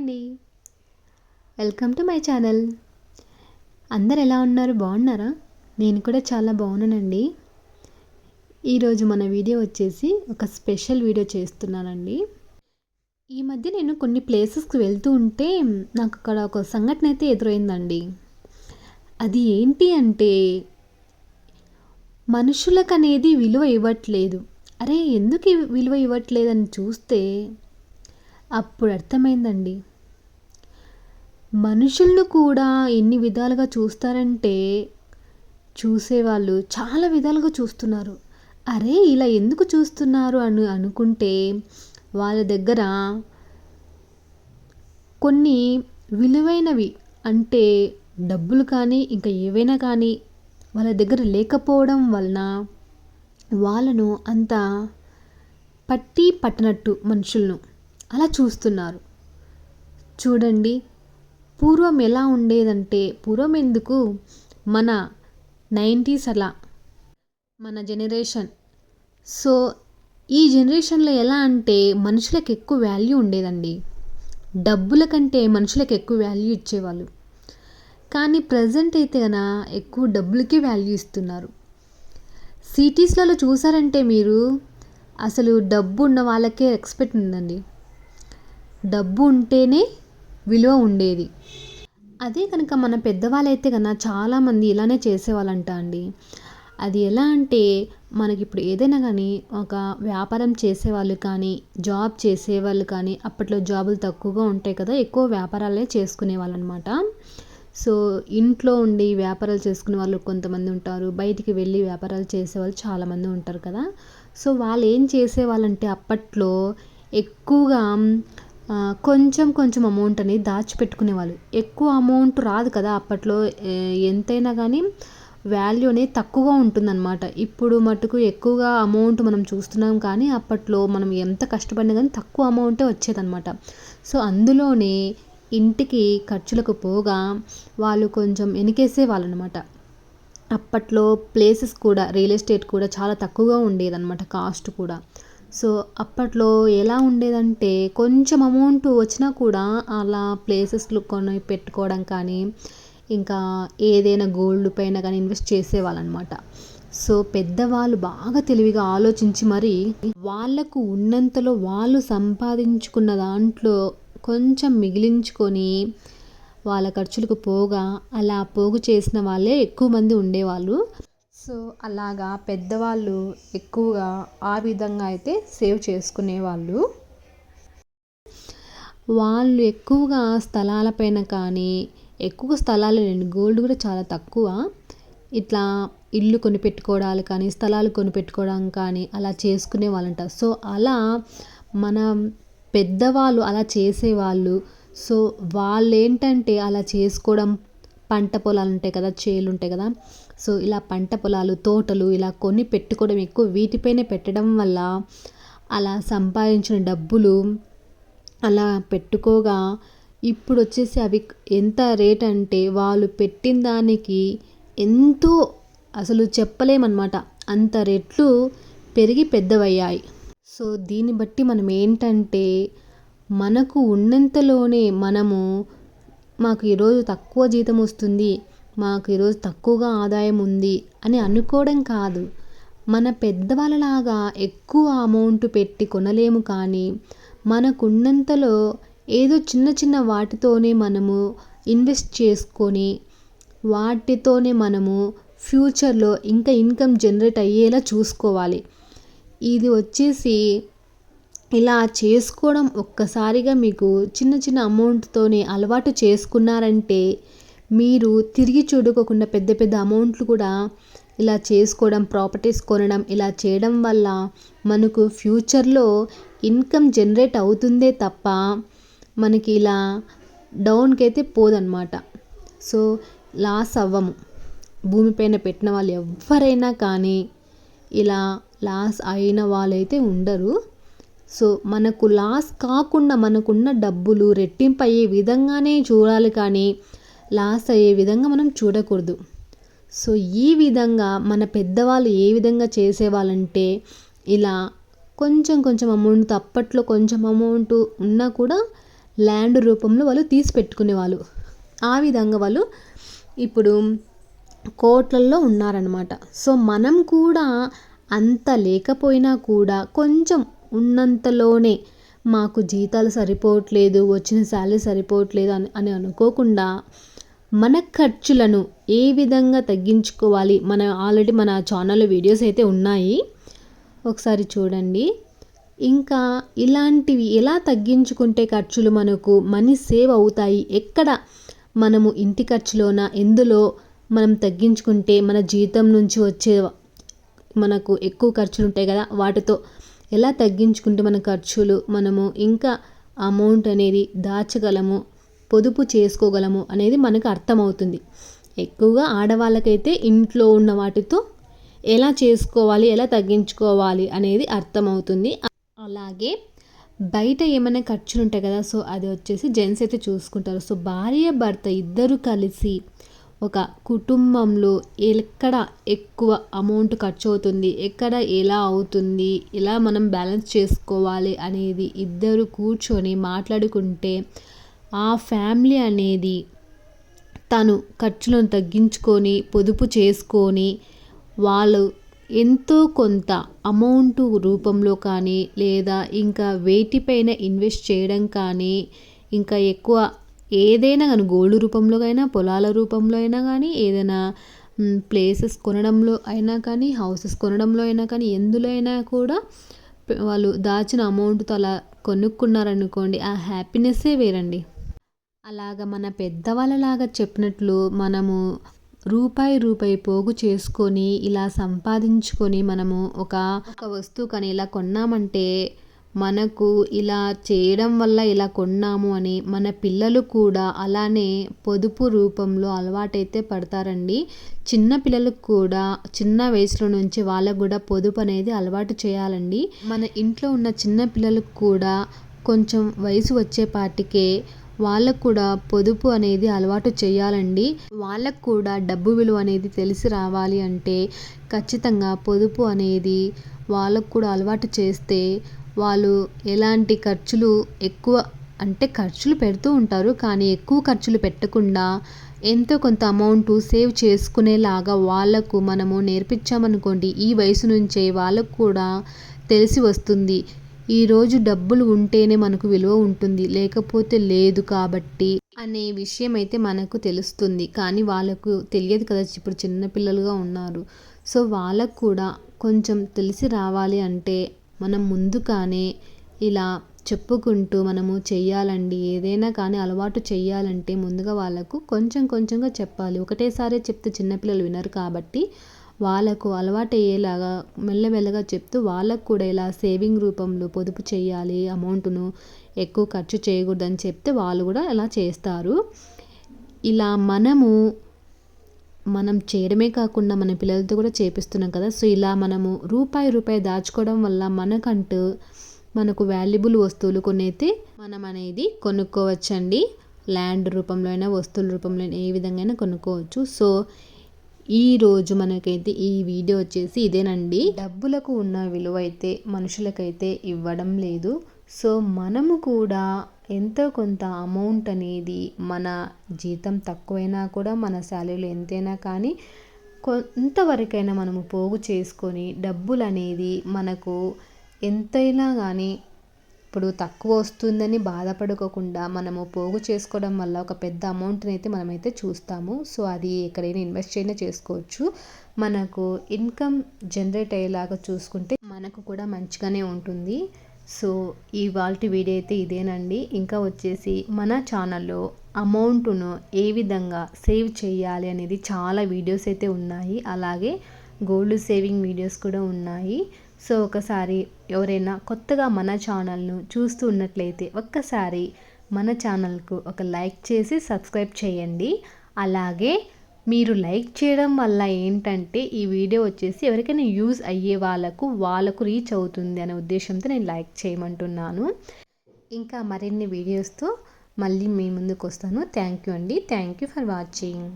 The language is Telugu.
అండి. వెల్కమ్ టు మై ఛానల్ అందరు ఎలా ఉన్నారు? బాగున్నారా? నేను కూడా చాలా బాగున్నానండి. ఈరోజు మన వీడియో వచ్చేసి ఒక స్పెషల్ వీడియో చేస్తున్నానండి. ఈ మధ్య నేను కొన్ని ప్లేసెస్కి వెళ్తూ ఉంటే నాకు అక్కడ ఒక సంఘటన అయితే ఎదురైందండి. అది ఏంటి అంటే మనుషులకు అనేది విలువ ఇవ్వట్లేదు. అరే ఎందుకు విలువ ఇవ్వట్లేదని చూస్తే అప్పుడు అర్థమైందండి. మనుషులను కూడా ఎన్ని విధాలుగా చూస్తారంటే చూసేవాళ్ళు చాలా విధాలుగా చూస్తున్నారు. అరే ఇలా ఎందుకు చూస్తున్నారు అని అనుకుంటే వాళ్ళ దగ్గర కొన్ని విలువైనవి అంటే డబ్బులు కానీ ఇంకా ఏవైనా కానీ వాళ్ళ దగ్గర లేకపోవడం వలన వాళ్ళను అంత పట్టి పట్టనట్టు మనుషులను అలా చూస్తున్నారు. చూడండి పూర్వం ఎలా ఉండేదంటే పూర్వం ఎందుకు? మన నైంటీస్ అలా మన జనరేషన్. సో ఈ జనరేషన్లో ఎలా అంటే మనుషులకు ఎక్కువ వాల్యూ ఉండేదండి. డబ్బుల కంటే మనుషులకు ఎక్కువ వాల్యూ ఇచ్చేవాళ్ళు. కానీ ప్రజెంట్ అయితే కన్నా ఎక్కువ డబ్బులకి వాల్యూ ఇస్తున్నారు. సిటీస్లలో చూసారంటే మీరు అసలు డబ్బు ఉన్న వాళ్ళకే రెస్పెక్ట్ ఉందండి. డబ్బు ఉంటేనే విలువ ఉండేది. అదే కనుక మన పెద్దవాళ్ళైతే కన్నా చాలామంది ఇలానే చేసేవాళ్ళంట అండి. అది ఎలా అంటే మనకి ఇప్పుడు ఏదైనా కానీ ఒక వ్యాపారం చేసేవాళ్ళు కానీ జాబ్ చేసేవాళ్ళు కానీ అప్పట్లో జాబులు తక్కువగా ఉంటాయి కదా ఎక్కువ వ్యాపారాలే చేసుకునే వాళ్ళు అనమాట సో ఇంట్లో ఉండి వ్యాపారాలు చేసుకునే వాళ్ళు కొంతమంది ఉంటారు. బయటికి వెళ్ళి వ్యాపారాలు చేసేవాళ్ళు చాలామంది ఉంటారు కదా. సో వాళ్ళు ఏం చేసేవాళ్ళంటే అప్పట్లో ఎక్కువగా కొంచెం కొంచెం అమౌంట్ అనేది దాచిపెట్టుకునేవాళ్ళు. ఎక్కువ అమౌంట్ రాదు కదా అప్పట్లో. ఎంతైనా కానీ వాల్యూ అనేది తక్కువగా ఉంటుందన్నమాట. ఇప్పుడు మటుకు ఎక్కువగా అమౌంట్ మనం చూస్తున్నాం కానీ అప్పట్లో మనం ఎంత కష్టపడినా కానీ తక్కువ అమౌంటే వచ్చేదన్నమాట. సో అందులోనే ఇంటికి ఖర్చులకు పోగా వాళ్ళు కొంచెం వెనకేసే వాళ్ళనమాట అప్పట్లో ప్లేసెస్ కూడా రియల్ ఎస్టేట్ కూడా చాలా తక్కువగా ఉండేదన్నమాట కాస్ట్ కూడా. సో అప్పట్లో ఎలా ఉండేదంటే కొంచెం అమౌంట్ వచ్చినా కూడా అలా ప్లేసెస్లు కొని పెట్టుకోవడం కానీ ఇంకా ఏదైనా గోల్డ్ పైన కానీ ఇన్వెస్ట్ చేసేవాళ్ళు అనమాట సో పెద్దవాళ్ళు బాగా తెలివిగా ఆలోచించి మరి వాళ్ళకు ఉన్నంతలో వాళ్ళు సంపాదించుకున్న దాంట్లో కొంచెం మిగిలించుకొని వాళ్ళ ఖర్చులకు పోగా అలా పోగు చేసిన వాళ్ళే ఎక్కువ మంది ఉండేవాళ్ళు. సో అలాగా పెద్దవాళ్ళు ఎక్కువగా ఆ విధంగా అయితే సేవ్ చేసుకునేవాళ్ళు. వాళ్ళు ఎక్కువగా స్థలాలపైన కానీ ఎక్కువ స్థలాలు లేని గోల్డ్ కూడా చాలా తక్కువ. ఇట్లా ఇల్లు కొనిపెట్టుకోవడాలు కానీ స్థలాలు కొనిపెట్టుకోవడం కానీ అలా చేసుకునే వాళ్ళంట సో అలా మన పెద్దవాళ్ళు అలా చేసేవాళ్ళు. సో వాళ్ళు ఏంటంటే అలా చేసుకోవడం పంట పొలాలు ఉంటాయి కదా చేలు ఉంటాయి కదా సో ఇలా పంట పొలాలు తోటలు ఇలా కొని పెట్టుకోవడం ఎక్కువ. వీటిపైనే పెట్టడం వల్ల అలా సంపాదించిన డబ్బులు అలా పెట్టుకోగా ఇప్పుడు వచ్చేసి అవి ఎంత రేట్ అంటే వాళ్ళు పెట్టిన దానికి ఎంతో అసలు చెప్పలేమన్నమాట. అంత రెట్లు పెరిగి పెద్దవయ్యాయి. సో దీన్ని బట్టి మనం ఏంటంటే మనకు ఉన్నంతలోనే మనము మాకు ఈరోజు తక్కువ జీతం వస్తుంది. మాకు ఈరోజు తక్కువగా ఆదాయం ఉంది అని అనుకోవడం కాదు. మన పెద్దవాళ్ళలాగా ఎక్కువ అమౌంట్ పెట్టి కొనలేము కానీ మనకున్నంతలో ఏదో చిన్న చిన్న వాటితోనే మనము ఇన్వెస్ట్ చేసుకొని వాటితోనే మనము ఫ్యూచర్లో ఇంకా ఇన్కమ్ జనరేట్ అయ్యేలా చూసుకోవాలి. ఇది వచ్చేసి ఇలా చేసుకోవడం ఒక్కసారిగా మీకు చిన్న చిన్న అమౌంట్తోనే అలవాటు చేసుకున్నారంటే మీరు తిరిగి చూడుకోకుండా పెద్ద పెద్ద అమౌంట్లు కూడా ఇలా చేసుకోవడం ప్రాపర్టీస్ కొనడం ఇలా చేయడం వల్ల మనకు ఫ్యూచర్లో ఇన్కమ్ జనరేట్ అవుతుందే తప్ప మనకి ఇలా డౌన్కి అయితే పోదనమాట సో లాస్ అవ్వము. భూమిపైన పెట్టిన వాళ్ళు ఎవరైనా కానీ ఇలా లాస్ అయిన వాళ్ళైతే ఉండరు. సో మనకు లాస్ కాకుండా మనకున్న డబ్బులు రెట్టింపు అయ్యే విధంగానే చూడాలి కానీ లాస్ అయ్యే విధంగా మనం చూడకూడదు. సో ఈ విధంగా మన పెద్దవాళ్ళు ఏ విధంగా చేసేవాళ్ళంటే ఇలా కొంచెం కొంచెం అమౌంట్ అప్పట్లో కొంచెం అమౌంట్ ఉన్నా కూడా ల్యాండ్ రూపంలో వాళ్ళు తీసి పెట్టుకునేవాళ్ళు. ఆ విధంగా వాళ్ళు ఇప్పుడు కోట్లల్లో ఉన్నారనమాట సో మనం కూడా అంత లేకపోయినా కూడా కొంచెం ఉన్నంతలోనే మాకు జీతాలు సరిపోవట్లేదు వచ్చిన శాలరీ సరిపోవట్లేదు అని అని అనుకోకుండా మన ఖర్చులను ఏ విధంగా తగ్గించుకోవాలి? మన ఆల్రెడీ మన ఛానల్లో వీడియోస్ అయితే ఉన్నాయి. ఒకసారి చూడండి. ఇంకా ఇలాంటివి ఎలా తగ్గించుకుంటే ఖర్చులు మనకు మనీ సేవ్ అవుతాయి? ఎక్కడ మనము ఇంటి ఖర్చులోన? ఎందులో మనం తగ్గించుకుంటే మన జీతం నుంచి వచ్చే మనకు ఎక్కువ ఖర్చులు ఉంటాయి కదా? వాటితో ఎలా తగ్గించుకుంటే మన ఖర్చులు మనము ఇంకా అమౌంట్ అనేది దాచగలము? పొదుపు చేసుకోగలము అనేది మనకు అర్థమవుతుంది. ఎక్కువగా ఆడవాళ్ళకైతే ఇంట్లో ఉన్న వాటితో ఎలా చేసుకోవాలి ఎలా తగ్గించుకోవాలి అనేది అర్థమవుతుంది. అలాగే బయట ఏమైనా ఖర్చులు ఉంటాయి కదా సో అది వచ్చేసి జెంట్స్ అయితే చూసుకుంటారు. సో భార్య భర్త ఇద్దరు కలిసి ఒక కుటుంబంలో ఎక్కడ ఎక్కువ అమౌంట్ ఖర్చు అవుతుంది ఎక్కడ ఎలా అవుతుంది ఎలా మనం బ్యాలెన్స్ చేసుకోవాలి అనేది ఇద్దరు కూర్చొని మాట్లాడుకుంటే ఆ ఫ్యామిలీ అనేది తను ఖర్చులను తగ్గించుకొని పొదుపు చేసుకొని వాళ్ళు ఎంతో కొంత అమౌంట్ రూపంలో కానీ లేదా ఇంకా వేటిపైన ఇన్వెస్ట్ చేయడం కానీ ఇంకా ఎక్కువ ఏదైనా కానీ గోల్డ్ రూపంలో అయినా పొలాల రూపంలో అయినా కానీ ఏదైనా ప్లేసెస్ కొనడంలో అయినా కానీ హౌసెస్ కొనడంలో అయినా కానీ ఎందులో అయినా కూడా వాళ్ళు దాచిన అమౌంట్తో అలా కొనుక్కున్నారనుకోండి ఆ హ్యాపీనెస్సే వేరండి. అలాగ మన పెద్దవాళ్ళలాగా చెప్పినట్లు మనము రూపాయి రూపాయి పోగు చేసుకొని ఇలా సంపాదించుకొని మనము ఒక ఒక వస్తువు కానీ ఇలా కొన్నామంటే మనకు ఇలా చేయడం వల్ల ఇలా కొన్నాము అని మన పిల్లలు కూడా అలానే పొదుపు రూపంలో అలవాటైతే పడతారండి. చిన్న పిల్లలకు కూడా చిన్న వయసులో నుంచి వాళ్ళకు కూడా పొదుపు అనేది అలవాటు చేయాలండి. మన ఇంట్లో ఉన్న చిన్న పిల్లలకు కూడా కొంచెం వయసు వచ్చేపాటికే వాళ్ళకు కూడా పొదుపు అనేది అలవాటు చేయాలండి. వాళ్ళకు కూడా డబ్బు విలువ అనేది తెలిసి రావాలి అంటే ఖచ్చితంగా పొదుపు అనేది వాళ్ళకు కూడా అలవాటు చేస్తే వాళ్ళు ఎలాంటి ఖర్చులు ఎక్కువ అంటే ఖర్చులు పెడుతూ ఉంటారు. కానీ ఎక్కువ ఖర్చులు పెట్టకుండా ఎంతో కొంత అమౌంట్ సేవ్ చేసుకునేలాగా వాళ్ళకు మనము నేర్పించామనుకోండి ఈ వయసు నుంచే వాళ్ళకు కూడా తెలిసి వస్తుంది. ఈరోజు డబ్బులు ఉంటేనే మనకు విలువ ఉంటుంది లేకపోతే లేదు కాబట్టి అనే విషయం అయితే మనకు తెలుస్తుంది. కానీ వాళ్ళకు తెలియదు కదా ఇప్పుడు చిన్నపిల్లలుగా ఉన్నారు. సో వాళ్ళకు కూడా కొంచెం తెలిసి రావాలి అంటే మనం ముందుగానే ఇలా చెప్పుకుంటూ మనము చెయ్యాలండి. ఏదైనా కానీ అలవాటు చెయ్యాలంటే ముందుగా వాళ్ళకు కొంచెం కొంచెంగా చెప్పాలి. ఒకటేసారి చెప్తే చిన్నపిల్లలు వినరు కాబట్టి వాళ్ళకు అలవాటు అయ్యేలాగా మెల్లమెల్లగా చెప్తూ వాళ్ళకు కూడా ఇలా సేవింగ్ రూపంలో పొదుపు చేయాలి అమౌంట్ను ఎక్కువ ఖర్చు చేయకూడదని చెప్తే వాళ్ళు కూడా అలా చేస్తారు. ఇలా మనము మనం చేయడమే కాకుండా మన పిల్లలతో కూడా చేపిస్తున్నాం కదా. సో ఇలా మనము రూపాయి రూపాయి దాచుకోవడం వల్ల మనకంటూ మనకు వాల్యుబుల్ వస్తువులు కొన్ని అయితే మనం అనేది కొనుక్కోవచ్చండి. ల్యాండ్ రూపంలో అయినా వస్తువుల రూపంలో అయినా ఏ విధంగా అయినా కొనుక్కోవచ్చు. సో ఈరోజు మనకైతే ఈ వీడియో వచ్చేసి ఇదేనండి. డబ్బులకు ఉన్న విలువ అయితే మనుషులకైతే ఇవ్వడం లేదు. సో మనము కూడా ఎంతో కొంత అమౌంట్ అనేది మన జీతం తక్కువైనా కూడా మన శాలరీలు ఎంతైనా కానీ కొంతవరకైనా మనము పోగు చేసుకొని డబ్బులు అనేది మనకు ఎంతైనా కానీ ఇప్పుడు తక్కువ వస్తుందని బాధపడుకోకుండా మనము పోగు చేసుకోవడం వల్ల ఒక పెద్ద అమౌంట్ని అయితే మనమైతే చూస్తాము. సో అది ఎక్కడైనా ఇన్వెస్ట్ అయినా చేసుకోవచ్చు. మనకు ఇన్కమ్ జనరేట్ అయ్యేలాగా చూసుకుంటే మనకు కూడా మంచిగానే ఉంటుంది. సో ఇవాళ వీడియో అయితే ఇదేనండి. ఇంకా వచ్చేసి మన ఛానల్లో అమౌంట్ను ఏ విధంగా సేవ్ చేయాలి అనేది చాలా వీడియోస్ అయితే ఉన్నాయి. అలాగే గోల్డ్ సేవింగ్ వీడియోస్ కూడా ఉన్నాయి. సో ఒకసారి ఎవరైనా కొత్తగా మన ఛానల్ను చూస్తూ ఉన్నట్లయితే ఒక్కసారి మన ఛానల్కు ఒక లైక్ చేసి సబ్స్క్రైబ్ చేయండి. అలాగే మీరు లైక్ చేయడం వల్ల ఏంటంటే ఈ వీడియో వచ్చేసి ఎవరికైనా యూజ్ అయ్యే వాళ్ళకు వాళ్ళకు రీచ్ అవుతుంది అనే ఉద్దేశంతో నేను లైక్ చేయమంటున్నాను. ఇంకా మరిన్ని వీడియోస్తో మళ్ళీ మీ ముందుకు వస్తాను థ్యాంక్ యూ అండి. Thank you for watching.